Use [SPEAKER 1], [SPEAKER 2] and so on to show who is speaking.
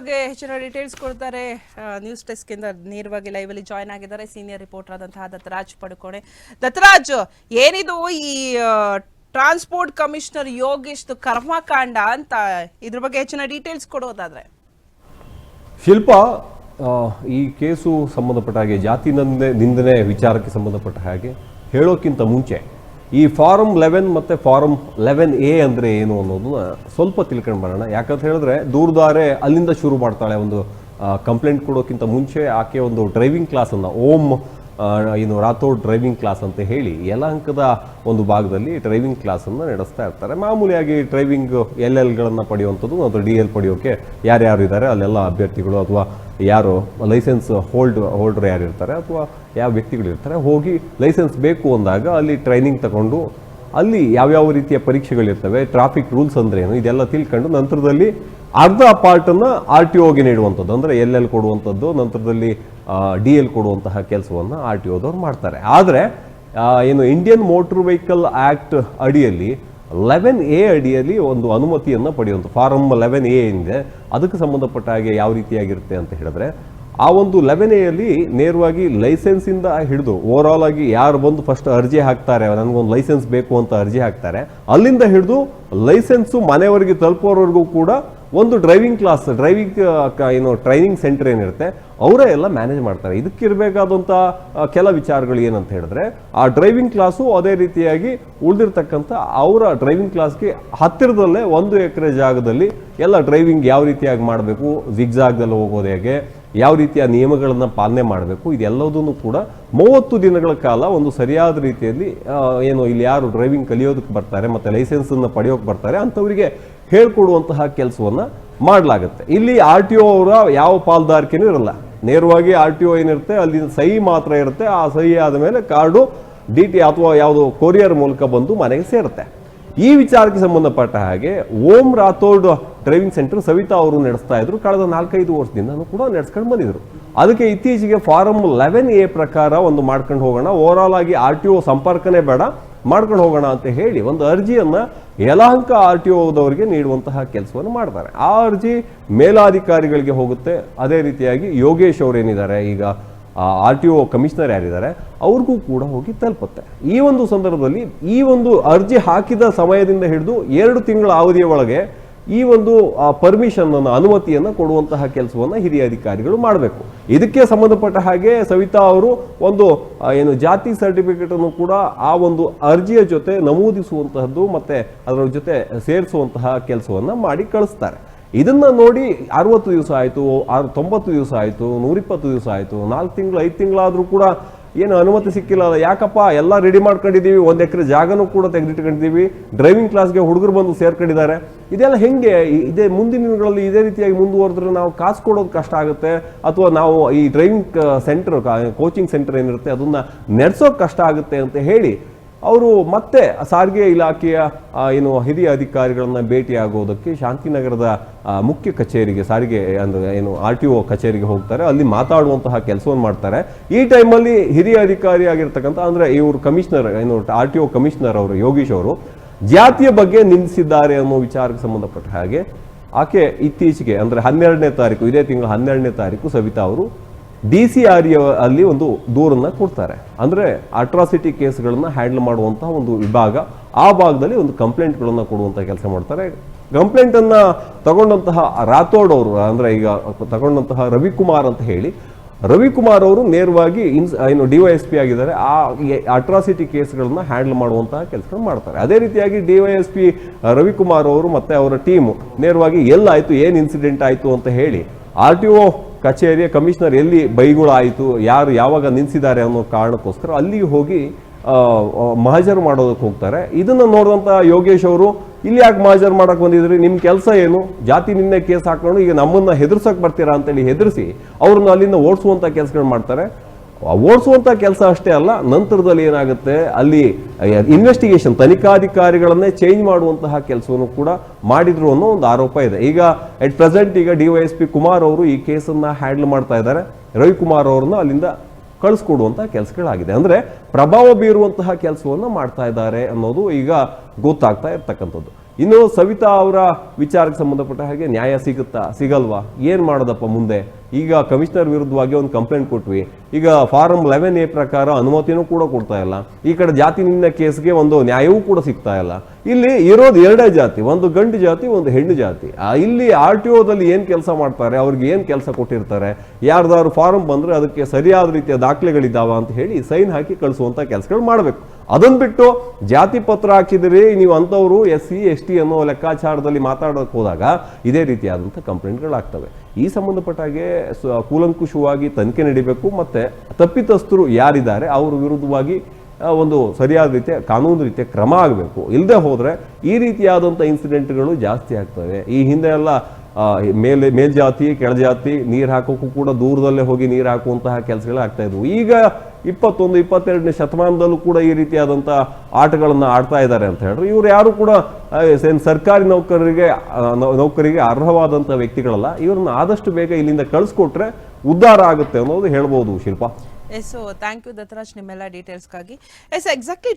[SPEAKER 1] ಬಗ್ಗೆ ಹೆಚ್ಚಿನ ಡೀಟೇಲ್ಸ್ ಕೊಡ್ತಾರೆ. ನ್ಯೂಸ್ ಡೆಸ್ಕ್ ಇಂದ ನೇರವಾಗಿ ಲೈವ್ ಅಲ್ಲಿ ಜಾಯ್ನ್ ಆಗಿದ್ದಾರೆ. ಸೀನಿಯರ್ ರಿಪೋರ್ಟರ್ ಆದಂತಹ ದತ್ತರಾಜ್ ಪಡುಕೋಣೆ. ದತ್ತರಾಜ್, ಏನಿದು ಈ ಟ್ರಾನ್ಸ್ಪೋರ್ಟ್ ಕಮಿಷನರ್ ಯೋಗೇಶ್ ಕರ್ಮಕಾಂಡ ಅಂತ ಇದ್ರ ಬಗ್ಗೆ ಹೆಚ್ಚಿನ ಡೀಟೇಲ್ಸ್ ಕೊಡೋದಾದ್ರೆ.
[SPEAKER 2] ಶಿಲ್ಪ ಈ ಕೇಸು ಸಂಬಂಧಪಟ್ಟ ಹಾಗೆ ಜಾತಿ ನಂದೆ ನಿಂದನೆ ವಿಚಾರಕ್ಕೆ ಸಂಬಂಧಪಟ್ಟ ಹಾಗೆ ಹೇಳೋಕ್ಕಿಂತ ಮುಂಚೆ ಈ ಫಾರಮ್ ಲೆವೆನ್ ಮತ್ತು ಫಾರಮ್ ಲೆವೆನ್ ಎ ಅಂದರೆ ಏನು ಅನ್ನೋದನ್ನ ಸ್ವಲ್ಪ ತಿಳ್ಕೊಂಡು ಬರೋಣ ಯಾಕಂತ ಹೇಳಿದ್ರೆ ದೂರದಾರೆ ಅಲ್ಲಿಂದ ಶುರು ಮಾಡ್ತಾಳೆ ಒಂದು ಕಂಪ್ಲೇಂಟ್ ಕೊಡೋಕ್ಕಿಂತ ಮುಂಚೆ ಆಕೆ ಒಂದು ಡ್ರೈವಿಂಗ್ ಕ್ಲಾಸನ್ನು ಓಮ್ ಏನು ರಾಥೋಡ್ ಡ್ರೈವಿಂಗ್ ಕ್ಲಾಸ್ ಅಂತ ಹೇಳಿ ಯಲಹಂಕದ ಒಂದು ಭಾಗದಲ್ಲಿ ಡ್ರೈವಿಂಗ್ ಕ್ಲಾಸನ್ನು ನಡೆಸ್ತಾ ಇರ್ತಾರೆ. ಮಾಮೂಲಿಯಾಗಿ ಡ್ರೈವಿಂಗ್ ಎಲ್ ಎಲ್ಗಳನ್ನು ಪಡೆಯುವಂಥದ್ದು ಅಥವಾ ಡಿ ಎಲ್ ಪಡೆಯೋಕ್ಕೆ ಯಾರ್ಯಾರು ಇದ್ದಾರೆ ಅಲ್ಲೆಲ್ಲ ಅಭ್ಯರ್ಥಿಗಳು ಅಥವಾ ಯಾರು ಲೈಸೆನ್ಸ್ ಹೋಲ್ಡ್ ಹೋಲ್ಡರ್ ಯಾರು ಇರ್ತಾರೆ ಅಥವಾ ಯಾವ ವ್ಯಕ್ತಿಗಳು ಇರ್ತಾರೆ, ಹೋಗಿ ಲೈಸೆನ್ಸ್ ಬೇಕು ಅಂದಾಗ ಅಲ್ಲಿ ಟ್ರೈನಿಂಗ್ ತಗೊಂಡು ಅಲ್ಲಿ ಯಾವ್ಯಾವ ರೀತಿಯ ಪರೀಕ್ಷೆಗಳಿರ್ತವೆ ಟ್ರಾಫಿಕ್ ರೂಲ್ಸ್ ಅಂದ್ರೆ ಏನು, ಇದೆಲ್ಲ ತಿಳ್ಕೊಂಡು ನಂತರದಲ್ಲಿ ಅರ್ಧ ಪಾರ್ಟನ್ನು ಆರ್ ಟಿ ಒಗೆ ನೀಡುವಂಥದ್ದು, ಅಂದರೆ ಎಲ್ ಎಲ್ ಕೊಡುವಂಥದ್ದು, ನಂತರದಲ್ಲಿ ಡಿ ಎಲ್ ಕೊಡುವಂತಹ ಕೆಲಸವನ್ನು ಆರ್ ಟಿ ಒದವ್ರು ಮಾಡ್ತಾರೆ. ಆದರೆ ಏನು ಇಂಡಿಯನ್ ಮೋಟರ್ ವೆಹಿಕಲ್ ಆ್ಯಕ್ಟ್ ಅಡಿಯಲ್ಲಿ ಲೆವೆನ್ ಎ ಅಡಿಯಲ್ಲಿ ಒಂದು ಅನುಮತಿಯನ್ನು ಪಡೆಯುವಂಥ ಫಾರಮ್ ಲೆವೆನ್ ಎ ಏನಿದೆ ಅದಕ್ಕೆ ಸಂಬಂಧಪಟ್ಟ ಹಾಗೆ ಯಾವ ರೀತಿಯಾಗಿರುತ್ತೆ ಅಂತ ಹೇಳಿದ್ರೆ ಆ ಒಂದು ಲೆವೆನೆಯಲ್ಲಿ ನೇರವಾಗಿ ಲೈಸೆನ್ಸಿಂದ ಹಿಡಿದು ಓವರ್ ಆಲ್ ಆಗಿ ಯಾರು ಬಂದು ಫಸ್ಟ್ ಅರ್ಜಿ ಹಾಕ್ತಾರೆ, ನನಗೊಂದು ಲೈಸೆನ್ಸ್ ಬೇಕು ಅಂತ ಅರ್ಜಿ ಹಾಕ್ತಾರೆ, ಅಲ್ಲಿಂದ ಹಿಡಿದು ಲೈಸೆನ್ಸು ಮನೆಯವರೆಗೆ ತಲುಪೋವರೆಗೂ ಕೂಡ ಒಂದು ಡ್ರೈವಿಂಗ್ ಕ್ಲಾಸ್ ಡ್ರೈವಿಂಗ್ ಏನು ಟ್ರೈನಿಂಗ್ ಸೆಂಟರ್ ಏನಿರುತ್ತೆ, ಅವರೇ ಎಲ್ಲ ಮ್ಯಾನೇಜ್ ಮಾಡ್ತಾರೆ. ಇದಕ್ಕಿರಬೇಕಾದಂಥ ಕೆಲ ವಿಚಾರಗಳು ಏನಂತ ಹೇಳಿದ್ರೆ, ಆ ಡ್ರೈವಿಂಗ್ ಕ್ಲಾಸು ಅದೇ ರೀತಿಯಾಗಿ ಉಳಿದಿರ್ತಕ್ಕಂಥ ಅವರ ಡ್ರೈವಿಂಗ್ ಕ್ಲಾಸ್ಗೆ ಹತ್ತಿರದಲ್ಲೇ ಒಂದು ಎಕರೆ ಜಾಗದಲ್ಲಿ ಎಲ್ಲ ಡ್ರೈವಿಂಗ್ ಯಾವ ರೀತಿಯಾಗಿ ಮಾಡಬೇಕು ಜಿಗ್ಜಾಗ್ದಲ್ಲಿ ಹೋಗೋದು ಹೇಗೆ ಯಾವ ರೀತಿಯ ನಿಯಮಗಳನ್ನು ಪಾಲನೆ ಮಾಡಬೇಕು? ಇದೆಲ್ಲದನ್ನು ಕೂಡ ಮೂವತ್ತು ದಿನಗಳ ಕಾಲ ಒಂದು ಸರಿಯಾದ ರೀತಿಯಲ್ಲಿ ಏನು ಇಲ್ಲಿ ಯಾರು ಡ್ರೈವಿಂಗ್ ಕಲಿಯೋದಕ್ಕೆ ಬರ್ತಾರೆ, ಮತ್ತು ಲೈಸೆನ್ಸನ್ನು ಪಡೆಯೋಕೆ ಬರ್ತಾರೆ, ಅಂಥವರಿಗೆ ಹೇಳ್ಕೊಡುವಂತಹ ಕೆಲಸವನ್ನು ಮಾಡಲಾಗುತ್ತೆ. ಇಲ್ಲಿ ಆರ್ ಟಿ ಒ ಅವರ ಯಾವ ಪಾಲ್ದಾರಿಕೆನೂ ಇರಲ್ಲ. ನೇರವಾಗಿ ಆರ್ ಟಿ ಒ ಏನಿರುತ್ತೆ ಅಲ್ಲಿ ಸಹಿ ಮಾತ್ರ ಇರುತ್ತೆ, ಆ ಸಹಿ ಆದ ಮೇಲೆ ಕಾರ್ಡು ಡಿ ಟಿ ಅಥವಾ ಯಾವುದು ಕೊರಿಯರ್ ಮೂಲಕ ಬಂದು ಮನೆಗೆ ಸೇರುತ್ತೆ. ಈ ವಿಚಾರಕ್ಕೆ ಸಂಬಂಧಪಟ್ಟ ಹಾಗೆ ಓಂ ರಾಥೋಡ್ ಡ್ರೈವಿಂಗ್ ಸೆಂಟರ್ ಸವಿತಾ ಅವರು ನಡೆಸ್ತಾ ಇದ್ರು. ಕಳೆದ ನಾಲ್ಕೈದು ವರ್ಷದಿಂದ ಕೂಡ ನಡೆಸ್ಕೊಂಡು ಬಂದಿದ್ರು. ಅದಕ್ಕೆ ಇತ್ತೀಚೆಗೆ ಫಾರಮ್ ಲೆವೆನ್ ಎ ಪ್ರಕಾರ ಒಂದು ಮಾಡ್ಕೊಂಡು ಹೋಗೋಣ ಓವರ್ ಆಲ್ ಆಗಿ ಆರ್ ಟಿ ಒ ಸಂಪರ್ಕನೇ ಬೇಡ, ಮಾಡ್ಕೊಂಡು ಹೋಗೋಣ ಅಂತ ಹೇಳಿ ಒಂದು ಅರ್ಜಿಯನ್ನ ಯಲಹಂಕ ಆರ್ ಟಿ ಒದವರಿಗೆ ನೀಡುವಂತಹ ಕೆಲಸವನ್ನು ಮಾಡ್ತಾರೆ. ಆ ಅರ್ಜಿ ಮೇಲಾಧಿಕಾರಿಗಳಿಗೆ ಹೋಗುತ್ತೆ. ಅದೇ ರೀತಿಯಾಗಿ ಯೋಗೇಶ್ ಅವರೇನಿದ್ದಾರೆ, ಈಗ ಆರ್ ಟಿ ಒ ಕಮಿಷನರ್ ಯಾರಿದ್ದಾರೆ, ಅವ್ರಿಗೂ ಕೂಡ ಹೋಗಿ ತಲುಪುತ್ತೆ. ಈ ಒಂದು ಸಂದರ್ಭದಲ್ಲಿ ಈ ಒಂದು ಅರ್ಜಿ ಹಾಕಿದ ಸಮಯದಿಂದ ಹಿಡಿದು ಎರಡು ತಿಂಗಳ ಅವಧಿಯ ಒಳಗೆ ಈ ಒಂದು ಪರ್ಮಿಷನ್ ಅನುಮತಿಯನ್ನು ಕೊಡುವಂತಹ ಕೆಲಸವನ್ನು ಹಿರಿಯ ಅಧಿಕಾರಿಗಳು ಮಾಡಬೇಕು. ಇದಕ್ಕೆ ಸಂಬಂಧಪಟ್ಟ ಹಾಗೆ ಸವಿತಾ ಅವರು ಒಂದು ಏನು ಜಾತಿ ಸರ್ಟಿಫಿಕೇಟ್ ಅನ್ನು ಕೂಡ ಆ ಒಂದು ಅರ್ಜಿಯ ಜೊತೆ ನಮೂದಿಸುವಂತಹದ್ದು ಮತ್ತೆ ಅದರ ಜೊತೆ ಸೇರಿಸುವಂತಹ ಕೆಲಸವನ್ನು ಮಾಡಿ ಕಳಿಸ್ತಾರೆ. ಇದನ್ನ ನೋಡಿ ಅರವತ್ತು ದಿವಸ ಆಯಿತು, ಆರು, ತೊಂಬತ್ತು ದಿವಸ ಆಯಿತು, ನೂರಿಪ್ಪತ್ತು ದಿವಸ ಆಯಿತು, ನಾಲ್ಕು ತಿಂಗಳು, ಐದು ತಿಂಗಳಾದರೂ ಕೂಡ ಏನು ಅನುಮತಿ ಸಿಕ್ಕಿಲ್ಲ ಯಾಕಪ್ಪ ಎಲ್ಲ ರೆಡಿ ಮಾಡ್ಕೊಂಡಿದ್ದೀವಿ, ಒಂದು ಎಕರೆ ಜಾಗನೂ ಕೂಡ ತೆಗೆದಿಟ್ಕೊಂಡಿದ್ದೀವಿ ಡ್ರೈವಿಂಗ್ ಕ್ಲಾಸ್ಗೆ ಹುಡುಗರು ಬಂದು ಸೇರ್ಕೊಂಡಿದ್ದಾರೆ. ಇದೆಲ್ಲ ಹೆಂಗೆ? ಇದೇ ಮುಂದಿನ ದಿನಗಳಲ್ಲಿ ಇದೇ ರೀತಿಯಾಗಿ ಮುಂದುವರೆದ್ರೆ ನಾವು ಕಾಸು ಕೊಡೋದು ಕಷ್ಟ ಆಗುತ್ತೆ. ಅಥವಾ ನಾವು ಈ ಡ್ರೈವಿಂಗ್ ಸೆಂಟರ್ ಕೋಚಿಂಗ್ ಸೆಂಟರ್ ಏನಿರುತ್ತೆ, ಅದನ್ನು ನಡೆಸೋಕೆ ಕಷ್ಟ ಆಗುತ್ತೆ ಅಂತ ಹೇಳಿ ಅವರು ಮತ್ತೆ ಸಾರಿಗೆ ಇಲಾಖೆಯ ಏನು ಹಿರಿಯ ಅಧಿಕಾರಿಗಳನ್ನ ಭೇಟಿಯಾಗೋದಕ್ಕೆ ಶಾಂತಿನಗರದ ಮುಖ್ಯ ಕಚೇರಿಗೆ, ಸಾರಿಗೆ, ಅಂದ್ರೆ ಏನು ಆರ್ ಟಿ ಒ ಕಚೇರಿಗೆ ಹೋಗ್ತಾರೆ. ಅಲ್ಲಿ ಮಾತಾಡುವಂತಹ ಕೆಲಸವನ್ನು ಮಾಡ್ತಾರೆ. ಈ ಟೈಮಲ್ಲಿ ಹಿರಿಯ ಅಧಿಕಾರಿ ಆಗಿರ್ತಕ್ಕಂಥ, ಅಂದ್ರೆ ಇವರು ಕಮಿಷನರ್, ಏನು ಆರ್ ಟಿ ಒ ಕಮಿಷನರ್ ಅವರು, ಯೋಗೀಶ್ ಅವರು, ಜಾತಿಯ ಬಗ್ಗೆ ನಿಂದಿಸಿದ್ದಾರೆ ಅನ್ನೋ ವಿಚಾರಕ್ಕೆ ಸಂಬಂಧಪಟ್ಟ ಹಾಗೆ, ಆಕೆ ಇತ್ತೀಚೆಗೆ, ಅಂದ್ರೆ ಹನ್ನೆರಡನೇ ತಾರೀಕು, ಇದೇ ತಿಂಗಳ ಹನ್ನೆರಡನೇ ತಾರೀಕು ಸವಿತಾ ಅವರು ಡಿ ಸಿ ಆರ್ ಅಲ್ಲಿ ಒಂದು ದೂರನ್ನ ಕೊಡ್ತಾರೆ. ಅಂದ್ರೆ ಅಟ್ರಾಸಿಟಿ ಕೇಸ್ಗಳನ್ನ ಹ್ಯಾಂಡಲ್ ಮಾಡುವಂತಹ ಒಂದು ವಿಭಾಗ, ಆ ಭಾಗದಲ್ಲಿ ಒಂದು ಕಂಪ್ಲೇಂಟ್ಗಳನ್ನ ಕೊಡುವಂತಹ ಕೆಲಸ ಮಾಡ್ತಾರೆ. ಕಂಪ್ಲೇಂಟ್ ಅನ್ನ ತಗೊಂಡಂತಹ ರಾಥೋಡ್ ಅವರು, ಅಂದ್ರೆ ಈಗ ತಗೊಂಡಂತಹ ರವಿಕುಮಾರ್ ಅಂತ ಹೇಳಿ, ರವಿಕುಮಾರ್ ಅವರು ನೇರವಾಗಿ ಇನ್ಸ್ ಏನು ಡಿ ಆಗಿದ್ದಾರೆ, ಆ ಅಟ್ರಾಸಿಟಿ ಕೇಸ್ಗಳನ್ನ ಹ್ಯಾಂಡಲ್ ಮಾಡುವಂತಹ ಕೆಲಸಗಳು ಮಾಡ್ತಾರೆ. ಅದೇ ರೀತಿಯಾಗಿ ಡಿ ವೈ ಎಸ್ ರವಿಕುಮಾರ್ ಅವರು ಮತ್ತೆ ಅವರ ಟೀಮು ನೇರವಾಗಿ ಎಲ್ಲಾಯ್ತು ಏನು ಇನ್ಸಿಡೆಂಟ್ ಆಯಿತು ಅಂತ ಹೇಳಿ, ಆರ್ ಟಿ ಒ ಕಚೇರಿಯ ಕಮಿಷನರ್ ಎಲ್ಲಿ ಬೈಗುಳಾಯಿತು, ಯಾರು ಯಾವಾಗ ನಿಲ್ಲಿಸಿದ್ದಾರೆ ಅನ್ನೋ ಕಾರಣಕ್ಕೋಸ್ಕರ ಅಲ್ಲಿಗೆ ಹೋಗಿ ಮಹಜರು ಮಾಡೋದಕ್ಕೆ ಹೋಗ್ತಾರೆ. ಇದನ್ನು ನೋಡುವಂಥ ಯೋಗೇಶ್ ಅವರು, ಇಲ್ಲಿ ಯಾಕೆ ಮಹಜರು ಮಾಡೋಕ್ಕೆ ಬಂದಿದ್ರಿ? ನಿಮ್ಮ ಕೆಲಸ ಏನು? ಜಾತಿ ನಿನ್ನೆ ಕೇಸ್ ಹಾಕೊಂಡು ಈಗ ನಮ್ಮನ್ನು ಹೆದರ್ಸೋಕೆ ಬರ್ತೀರಾ ಅಂತೇಳಿ ಹೆದರಿಸಿ, ಅವ್ರನ್ನ ಅಲ್ಲಿಂದ ಓಡಿಸುವಂಥ ಕೆಲಸಗಳು ಮಾಡ್ತಾರೆ. ಆ ಓಡಿಸುವಂತ ಕೆಲಸ ಅಷ್ಟೇ ಅಲ್ಲ, ನಂತರದಲ್ಲಿ ಏನಾಗುತ್ತೆ, ಅಲ್ಲಿ ಇನ್ವೆಸ್ಟಿಗೇಷನ್ ತನಿಖಾಧಿಕಾರಿಗಳನ್ನೇ ಚೇಂಜ್ ಮಾಡುವಂತಹ ಕೆಲಸವನ್ನು ಕೂಡ ಮಾಡಿದ್ರು ಅನ್ನೋ ಒಂದು ಆರೋಪ ಇದೆ. ಈಗ ಎಟ್ ಪ್ರೆಸೆಂಟ್ ಈಗ ಡಿ ವೈ ಕುಮಾರ್ ಅವರು ಈ ಕೇಸನ್ನ ಹ್ಯಾಂಡಲ್ ಮಾಡ್ತಾ ಇದ್ದಾರೆ. ರವಿಕುಮಾರ್ ಅವರನ್ನು ಅಲ್ಲಿಂದ ಕಳಿಸ್ಕೊಡುವಂತಹ ಕೆಲಸಗಳಾಗಿದೆ. ಅಂದ್ರೆ ಪ್ರಭಾವ ಬೀರುವಂತಹ ಕೆಲಸವನ್ನು ಮಾಡ್ತಾ ಇದ್ದಾರೆ ಅನ್ನೋದು ಈಗ ಗೊತ್ತಾಗ್ತಾ ಇರ್ತಕ್ಕಂಥದ್ದು. ಇನ್ನು ಸವಿತಾ ಅವರ ವಿಚಾರಕ್ಕೆ ಸಂಬಂಧಪಟ್ಟ ಹಾಗೆ ನ್ಯಾಯ ಸಿಗುತ್ತಾ, ಸಿಗಲ್ವಾ? ಏನು ಮಾಡೋದಪ್ಪ ಮುಂದೆ? ಈಗ ಕಮಿಷನರ್ ವಿರುದ್ಧವಾಗಿ ಒಂದು ಕಂಪ್ಲೇಂಟ್ ಕೊಟ್ವಿ. ಈಗ ಫಾರಂ ಲೆವೆನ್ ಎ ಪ್ರಕಾರ ಅನುಮತಿನೂ ಕೂಡ ಕೊಡ್ತಾ ಇಲ್ಲ. ಈ ಕಡೆ ಜಾತಿ ನಿಂದ ಕೇಸ್ಗೆ ಒಂದು ನ್ಯಾಯವೂ ಕೂಡ ಸಿಗ್ತಾ ಇಲ್ಲ. ಇಲ್ಲಿ ಇರೋದು ಎರಡೇ ಜಾತಿ, ಒಂದು ಗಂಡು ಜಾತಿ, ಒಂದು ಹೆಣ್ಣು ಜಾತಿ. ಇಲ್ಲಿ ಆರ್ ಟಿ ಒದಲ್ಲಿ ಏನು ಕೆಲಸ ಮಾಡ್ತಾರೆ, ಅವ್ರಿಗೆ ಏನು ಕೆಲಸ ಕೊಟ್ಟಿರ್ತಾರೆ, ಯಾರ್ದಾದ್ರು ಫಾರಂ ಬಂದ್ರೆ ಅದಕ್ಕೆ ಸರಿಯಾದ ರೀತಿಯ ದಾಖಲೆಗಳಿದ್ದಾವ ಅಂತ ಹೇಳಿ ಸೈನ್ ಹಾಕಿ ಕಳಿಸುವಂತ ಕೆಲಸಗಳು ಮಾಡಬೇಕು. ಅದನ್ನ ಬಿಟ್ಟು ಜಾತಿ ಪತ್ರ ಹಾಕಿದರೆ, ನೀವು ಅಂಥವರು ಎಸ್ ಸಿ, ಎಸ್ ಟಿ ಅನ್ನೋ ಲೆಕ್ಕಾಚಾರದಲ್ಲಿ ಮಾತಾಡೋಕೆ ಹೋದಾಗ ಇದೇ ರೀತಿಯಾದಂಥ ಕಂಪ್ಲೇಂಟ್ಗಳಾಗ್ತವೆ. ಈ ಸಂಬಂಧಪಟ್ಟ ಹಾಗೆ ಕೂಲಂಕುಷವಾಗಿ ತನಿಖೆ ನಡೀಬೇಕು ಮತ್ತು ತಪ್ಪಿತಸ್ಥರು ಯಾರಿದ್ದಾರೆ ಅವ್ರ ವಿರುದ್ಧವಾಗಿ ಒಂದು ಸರಿಯಾದ ರೀತಿಯ, ಕಾನೂನು ರೀತಿಯ ಕ್ರಮ ಆಗಬೇಕು. ಇಲ್ಲದೆ ಹೋದರೆ ಈ ರೀತಿಯಾದಂಥ ಇನ್ಸಿಡೆಂಟ್ಗಳು ಜಾಸ್ತಿ ಆಗ್ತವೆ. ಈ ಹಿಂದೆ ಎಲ್ಲ ಮೇಲೆ, ಮೇಲ್ಜಾತಿ, ಕೆಳಜಾತಿ, ನೀರು ಹಾಕೋಕ್ಕೂ ಕೂಡ ದೂರದಲ್ಲೇ ಹೋಗಿ ನೀರು ಹಾಕುವಂತಹ ಕೆಲಸಗಳು ಆಗ್ತಾ ಈಗ ಇಪ್ಪತ್ತೊಂದು, ಇಪ್ಪತ್ತೆರಡನೇ ಶತಮಾನದಲ್ಲೂ ಕೂಡ ಈ ರೀತಿಯಾದಂಥ ಆಟಗಳನ್ನು ಆಡ್ತಾ ಇದ್ದಾರೆ ಅಂತ ಹೇಳಿದ್ರು ಇವರು ಯಾರು ಕೂಡ ಸರ್ಕಾರಿ ನೌಕರರಿಗೆ ನೌಕರಿಗೆ ಅರ್ಹವಾದಂಥ ವ್ಯಕ್ತಿಗಳಲ್ಲ. ಇವ್ರನ್ನ ಆದಷ್ಟು ಬೇಗ ಇಲ್ಲಿಂದ ಕಳಿಸ್ಕೊಟ್ರೆ ಉದ್ಧಾರ ಆಗುತ್ತೆ ಅನ್ನೋದು ಹೇಳ್ಬೋದು Shilpa.
[SPEAKER 1] Yes thank you Dattaraj ನಿಮ್ಮೆಲ್ಲ ಡೀಟೇಲ್ಸ್ಗಾಗಿ. S, exactly